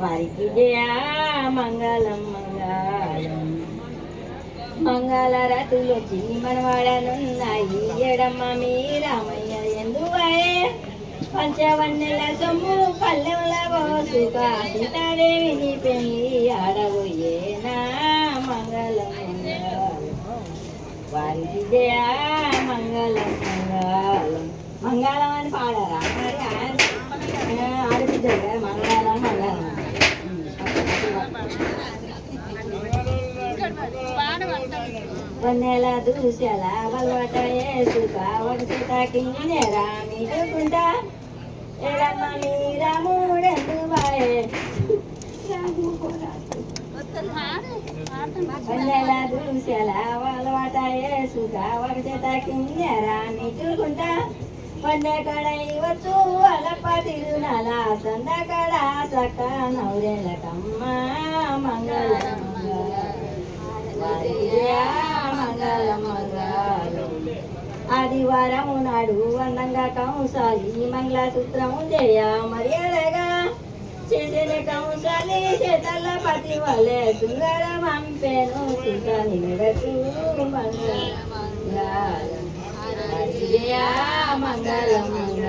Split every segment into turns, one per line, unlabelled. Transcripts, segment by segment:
వారికి జయ మంగళం మంగళం. మంగళరతులు వచ్చి మనవాడనున్నాయి ఎడమ్మ మీ రామయ్య ఎందువాయే పంచవన్నెల సొమ్ము పల్లెముల పోసుక సీతాదేవిని పెళ్ళి ఆడబోయేనా మంగళం వారికి జయ మంగళం మంగళం. మంగళం అని పాడరా? మరి కదా మంగళం మంగళం. వన్నెల దూసెల వల్వట ఏసుక వడిసిత కింజరా మీటుకుంటా ఎడమ్మ మీరముడెందు బాయే వన్నెల దూసెల వల్వట ఏసుక వడిసిత కింజరా మీటుకుంటా వన్నె కడై వచ్చు అలప్ప తిరునల సంద కడ సక్క నౌరెలకమ్మ మంగళం ఆదివారము నాడు అందంగా కంసాలి మంగళసూత్రము చేయ మర్యాదగా. చేసిన కంసాలి చేతల పతి వలె సుందర మంపెను సుత నిలడకు మంగళ మంగళం భూచక్రగొడుగులు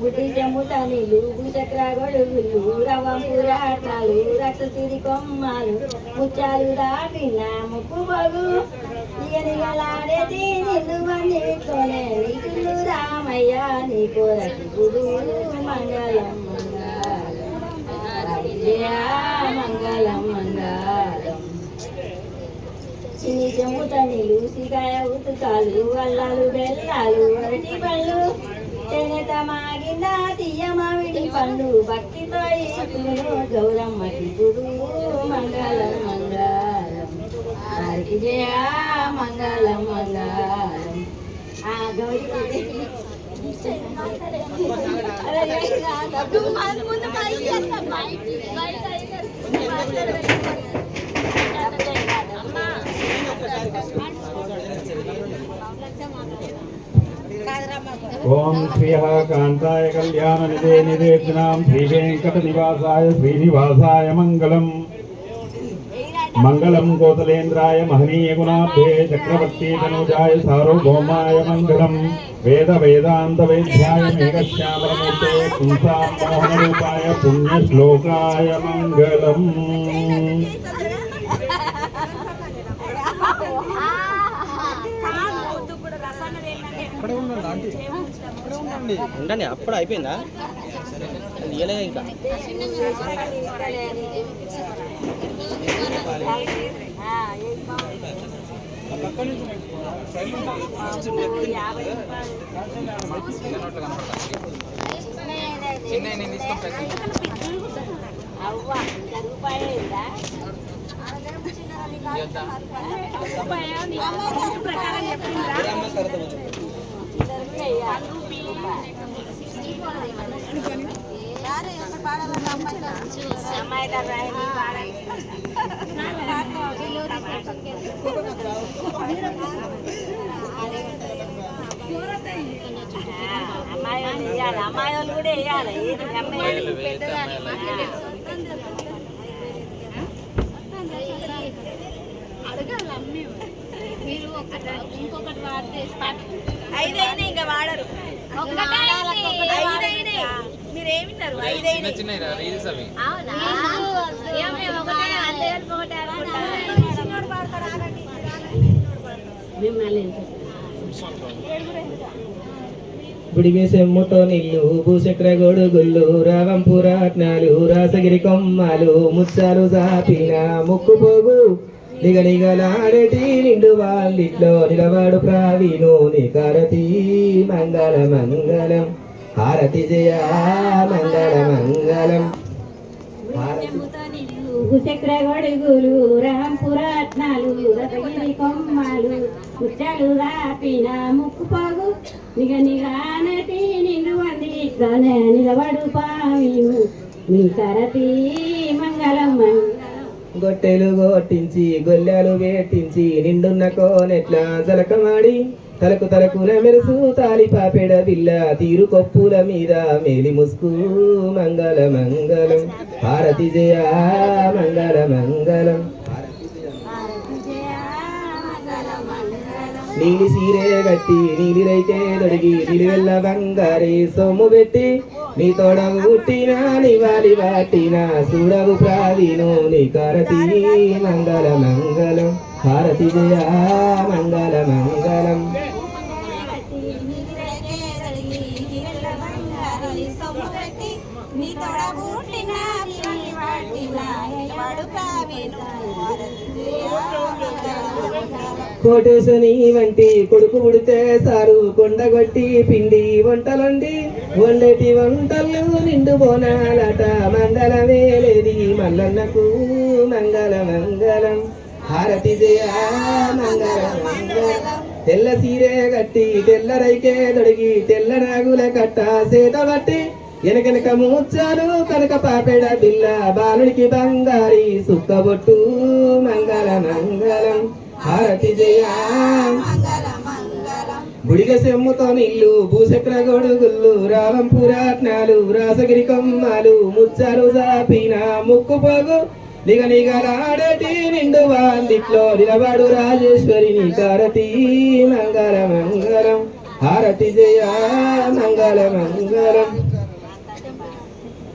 బుద్ధి జమ్ముతనిలు భూచక్ర గొడుగులు కొమ్మలు ముత్యాలు దాటిన ముక్కు బగు నిగనిగలాడేది నిన్ను మందితోనే నీకులు రామయ్య నీ కొరకు గురు మంగళం మంగళం మంగళం మంగళం చిన్ని చెమ్ముతనిలు సిగాయ ఉతుకాలు అల్లాలు బెల్లాలు అరటి పళ్ళు తెనెత మాగిన తీయ మామిడి పండు భక్తితో ఇసుకును గౌరమ్మకి గురు మంగళం మంగళం. వారికి జయ మంగళం మంగళం. ఆ గౌరీ
ఓం శ్రియ కాంతాయ కళ్యాణ నిదే నిదేశనాం శ్రీ వెంకట నివాసాయ శ్రీనివాసాయ మంగళం. మంగళం కోతలేంద్రాయ మహనీయ గుణాభ్యే చక్రవర్తి తనుజాయ సార్వభౌమాయ మంగళం. వేద వేదాంత వేద్యాయ మేఘశ్యామూర్తే పుంసాం మోహన రూపాయ పుణ్యశ్లోకాయ మంగళం. మంగళం
ఉండండి అప్పుడు అయిపోయిందా? అది ఇయ్యలేదు ఇంకా.
అవ్వ రూపాయలు ఉందా? అమ్మాయి కదా అమ్మాయి వాళ్ళు వేయాలి అమ్మాయి వాళ్ళు కూడా వేయాలి ఏది అమ్మాయి
మీరు ఒకటి ఇంకొకటి వాడితే
ఐదైనా ఇంకా వాడరు మీరేమిన్నారు
ముతో నిల్లు భూచక్ర గొడుగుళ్ళు రావంపురాట్నాలు రాసగిరి కొమ్మలు ముచ్చాలు జాపిన ముక్కు పోగు నిగనిగలాడటి నిండు వాళ్ళిట్లో నిలబడు ప్రావీణు నికారతి మంగళ మంగళం. హారతి జయ మంగళ మంగళం.
భూచక్ర గొడుగులు రాంపురత్నాలు రసగిరి కొమ్మలు ముచ్చలు రాపిన ముక్కు పగు నిగ నిగానటి నిన్ను వంది నిలబడు పావిను నీ కరతి మంగళం మంగళం
గొట్టెలు గొట్టించి గొల్లెలు వేటించి నిండున్న కోనెట్ల జలకమాడి తలకు తలకున మెరుసు తాలి పాపెడ బిల్ల తీరు కొప్పుల మీద మేలి ముసుకు మంగళ మంగళం. హారతి జయ మంగళ మంగళం. నీలి సీరే కట్టి నీలి రైతే దొడిగి నిలువెల్ల బంగారే సొమ్ము పెట్టి నీ తోడవు పుట్టిన నివాలి వాటిన చూడవు ప్రావీను నీ కరతి మంగళ మంగళం హారతి మంగళ మంగళం.
వాడు
కోటేశుని వంటి కొడుకు ఉడితే సారు కొండగొట్టి పిండి వంటలండి వండేటి వంటలు నిండు బోనాలట మంగళమే లేది మల్లన్నకు మంగళ మంగళం. హారతి జయ మంగళ మంగళం. తెల్ల సీరే కట్టి తెల్ల రైకే దొడిగి తెల్ల నాగుల కట్ట సేత బట్టి వెనకనక మూర్చాలు కనుక పాపెడ బిల్ల బాలుడికి బంగారి సుక్కబొట్టు మంగళ మంగళం. హారతి జయ. బుడిగ సెమ్ముతో నిల్లు భూచక్ర గొడుగుళ్ళు రావం పురాట్నాలు రాసగిరి కొమ్మలు ముచ్చాలు జాపిన ముక్కు పోగు. నిగ నిగలాడటి నిండు వాందిట్లో నిలబడు రాజేశ్వరిని కారతి మంగళ మంగళం. హారతి జయ మంగళ మంగళం.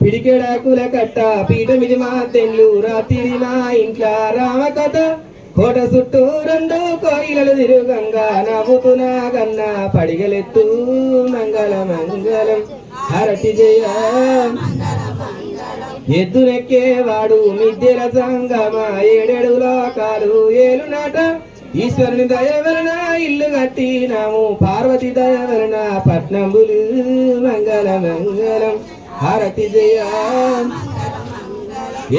పిడికెడాకుల కట్ట పీఠమిది మా తెల్లు రాత్రి మా ఇంట్ల రామకథ. కోట చుట్టూ రెండు కోయిలలు తిరుగంగా నవ్వుతున్నా గన్న పడిగలెత్తు మంగళ మంగళం. అరటి జయ ఎద్దునెక్కేవాడు మిద్దెల సంగమ. ఏడేడు లోకాలు ఏలు నాట ఈశ్వరుని దయ వలన ఇల్లు కట్టినాము. పార్వతి దయ వలన పట్నంబులు మంగళ మంగళం. హారతి జయ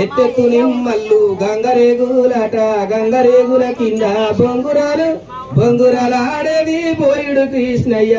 ఎత్తెత్తు నిమ్మల్లు గంగరేగులట గంగరేగుల కింద బొంగురాలు బొంగురాలు ఆడేది పోయిడు కృష్ణయ్య.